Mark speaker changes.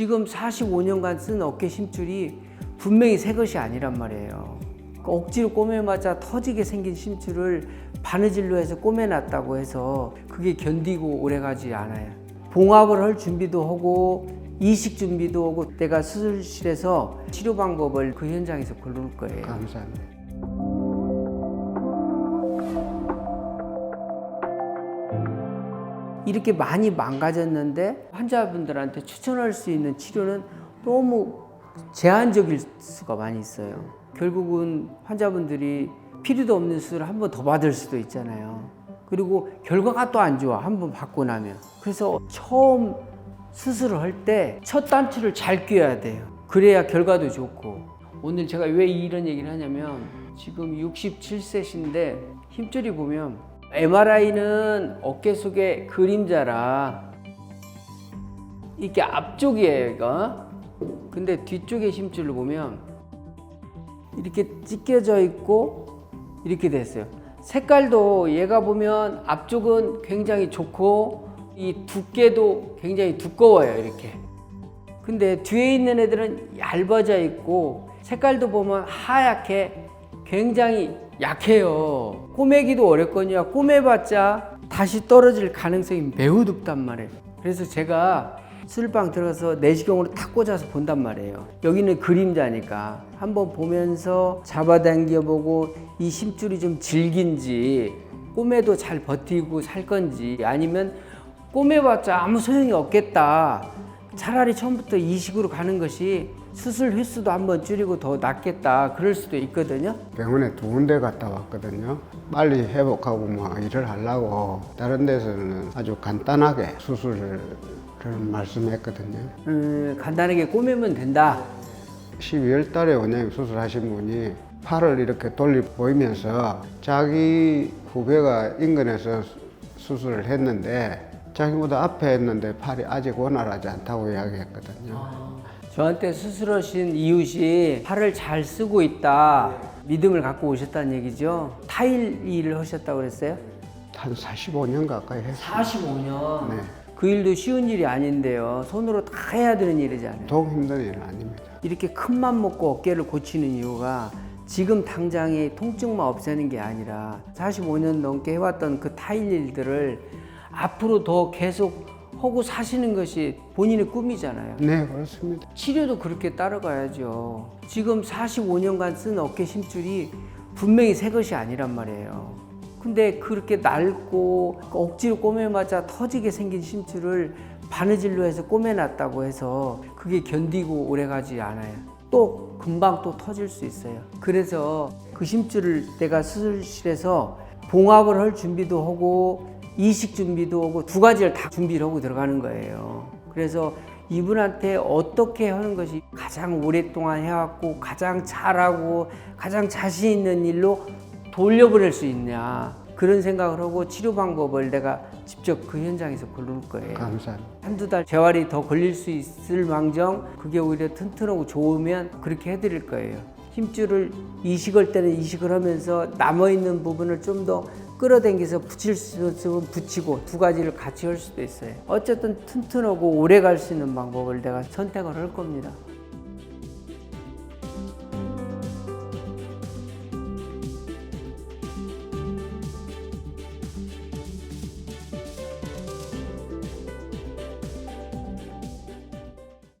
Speaker 1: 지금 45년간 쓴 어깨 심줄이 분명히 새 것이 아니란 말이에요. 그 억지로 꼬매맞아 터지게 생긴 심줄을 바느질로 해서 꼬매놨다고 해서 그게 견디고 오래가지 않아요. 봉합을 할 준비도 하고 이식 준비도 하고 내가 수술실에서 치료 방법을 그 현장에서 고를 거예요.
Speaker 2: 감사합니다.
Speaker 1: 이렇게 많이 망가졌는데 환자분들한테 추천할 수 있는 치료는 너무 제한적일 수가 많이 있어요. 결국은 환자분들이 필요도 없는 수술을 한 번 더 받을 수도 있잖아요. 그리고 결과가 또 안 좋아. 한 번 받고 나면. 그래서 처음 수술을 할 때 첫 단추를 잘 꿰야 돼요. 그래야 결과도 좋고. 오늘 제가 왜 이런 얘기를 하냐면 지금 67세신데 힘줄이 보면 MRI는 어깨 속의 그림자라 이게 앞쪽이에요, 이거. 근데 뒤쪽의 힘줄을 보면 이렇게 찢겨져 있고 이렇게 됐어요. 색깔도 얘가 보면 앞쪽은 굉장히 좋고 이 두께도 굉장히 두꺼워요, 이렇게. 근데 뒤에 있는 애들은 얇아져 있고 색깔도 보면 하얗게 굉장히 약해요. 꼬매기도 어렵거든요. 꼬매봤자 다시 떨어질 가능성이 매우 높단 말이에요. 그래서 제가 술방 들어가서 내시경으로 탁 꽂아서 본단 말이에요. 여기는 그림자니까 한번 보면서 잡아당겨 보고 이 심줄이 좀 질긴지 꼬매도 잘 버티고 살 건지 아니면 꼬매봤자 아무 소용이 없겠다. 차라리 처음부터 이식으로 가는 것이 수술 횟수도 한번 줄이고 더 낫겠다. 그럴 수도 있거든요.
Speaker 2: 병원에 두 군데 갔다 왔거든요. 빨리 회복하고 뭐 일을 하려고 다른 데서는 아주 간단하게 수술을 말씀했거든요.
Speaker 1: 음, 간단하게 꼬매면 된다.
Speaker 2: 12월 달에 원장님 수술하신 분이 팔을 이렇게 돌려 보이면서 자기 후배가 인근에서 수- 수술을 했는데 자기보다 앞에 했는데 팔이 아직 원활하지 않다고 이야기했거든요.
Speaker 1: 저한테 수술하신 이웃이 팔을 잘 쓰고 있다. 믿음을 갖고 오셨다는 얘기죠. 타일 일을 하셨다고 그랬어요?
Speaker 2: 한 45년 가까이 했어요.
Speaker 1: 45년.
Speaker 2: 네.
Speaker 1: 그 일도 쉬운 일이 아닌데요. 손으로 다 해야 되는 일이잖아요.
Speaker 2: 더 힘든 일은 아닙니다.
Speaker 1: 이렇게 큰 맘 먹고 어깨를 고치는 이유가 지금 당장에 통증만 없애는 게 아니라 45년 넘게 해왔던 그 타일 일들을 앞으로 더 계속 하고 사시는 것이 본인의 꿈이잖아요.
Speaker 2: 네, 그렇습니다.
Speaker 1: 치료도 그렇게 따라가야죠. 지금 45년간 쓴 어깨 심줄이 분명히 새 것이 아니란 말이에요. 근데 그렇게 낡고 억지로 꼬매맞아 터지게 생긴 심줄을 바느질로 해서 꼬매놨다고 해서 그게 견디고 오래가지 않아요. 또 금방 또 터질 수 있어요. 그래서 그 심줄을 내가 수술실에서 봉합을 할 준비도 하고 이식 준비도 하고 두 가지를 다 준비를 하고 들어가는 거예요. 그래서 이분한테 어떻게 하는 것이 가장 오랫동안 해왔고 가장 잘하고 가장 자신 있는 일로 돌려보낼 수 있냐 그런 생각을 하고 치료 방법을 내가 직접 그 현장에서 고를 거예요.
Speaker 2: 감사합니다.
Speaker 1: 한두 달 재활이 더 걸릴 수 있을 망정 그게 오히려 튼튼하고 좋으면 그렇게 해드릴 거예요. 힘줄을 이식할 때는 이식을 하면서 남아있는 부분을 좀 더 끌어당겨서 붙일 수 있으면 붙이고 두 가지를 같이 할 수도 있어요. 어쨌든 튼튼하고 오래 갈 수 있는 방법을 내가 선택을 할 겁니다.